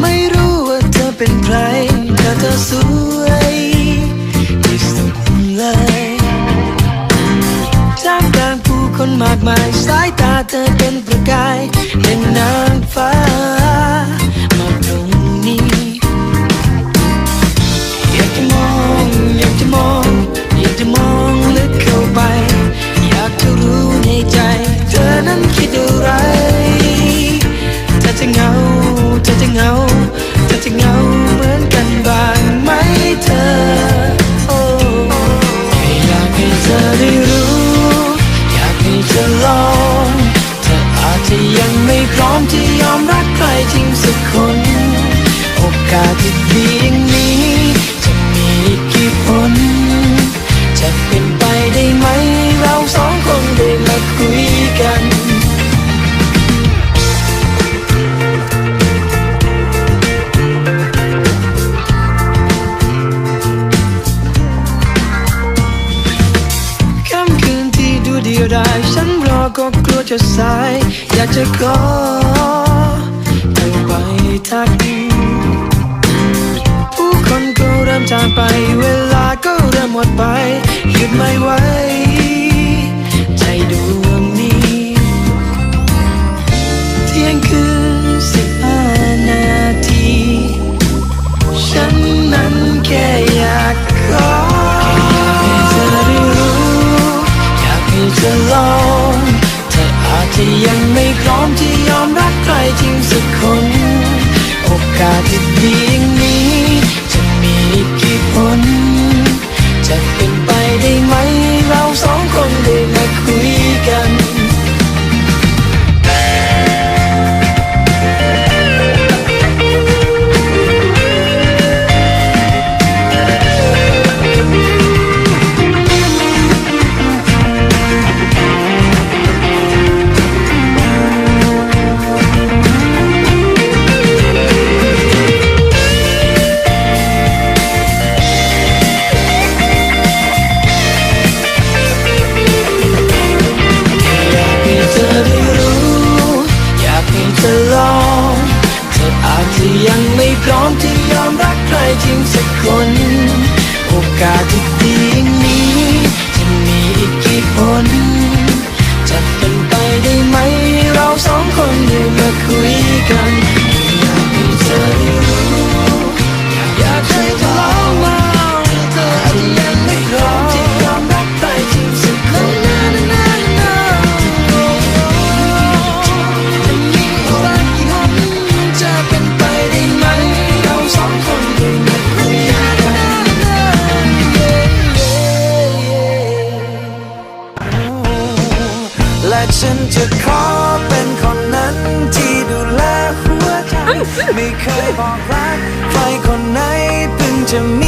ไม่รู้ว่าเธอเป็นใครเธอสวยที่สุดเลยท่ามกางผู้คนมากมายสายตาเธอเป็นประกายเป็นนางฟ้า alone เธออาจจะยังไม่พร้อมที่ยอมรักใครจริงสักคน โอกาสที่ดีง จะสายอยากจะขอเธอไปทักผู้คนก็เริ่มจางไป it being คน โอกาสที่ และฉันจะขอเป็นคนนั้นที่ดูแลหัวใจ ไม่เคยบอกรักใครคนไหนเพิ่งจะม